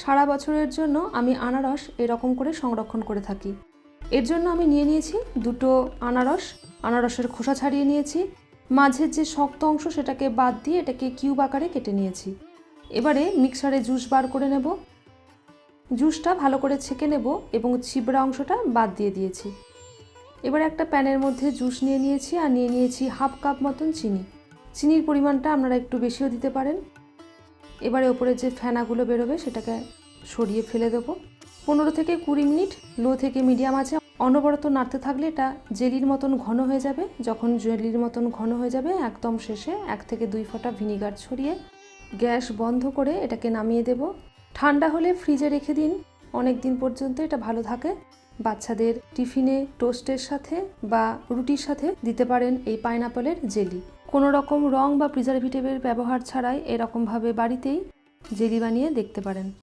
সারা বছরের জন্য আমি আনারস এরকম করে সংরক্ষণ করে থাকি। এর জন্য আমি নিয়ে নিয়েছি দুটো আনারস, আনারসের খোসা ছাড়িয়ে নিয়েছি। মাঝের যে শক্ত অংশ সেটাকে বাদ দিয়ে এটাকে কিউব আকারে কেটে নিয়েছি। এবারে মিক্সারে জুস বার করে নেব। জুসটা ভালো করে ছেঁকে নেব এবং ছিবড়া অংশটা বাদ দিয়ে দিয়েছি। এবার একটা প্যানের মধ্যে জুস নিয়ে নিয়েছি আর নিয়ে নিয়েছি হাফ কাপ মতন চিনি। চিনির পরিমাণটা আপনারা একটু বেশিও দিতে পারেন। এবারে ওপরে যে ফেনাগুলো বেরোবে সেটাকে সরিয়ে ফেলে দেবো। পনেরো থেকে কুড়ি মিনিট লো থেকে মিডিয়াম আছে। অনবরত নাড়তে থাকলে এটা জেলির মতন ঘন হয়ে যাবে। যখন জেলির মতন ঘন হয়ে যাবে, একদম শেষে এক থেকে দুই ফোঁটা ভিনিগার ছড়িয়ে গ্যাস বন্ধ করে এটাকে নামিয়ে দেব। ঠান্ডা হলে ফ্রিজে রেখে দিন। অনেক দিন পর্যন্ত এটা ভালো থাকে। বাচ্চাদের টিফিনে টোস্টের সাথে বা রুটির সাথে দিতে পারেন এই পাইনাপলের জেলি। কোনো রকম রং বা প্রিজারভেটিভের ব্যবহার ছাড়াই এরকমভাবে বাড়িতেই জেলি বানিয়ে দেখতে পারেন।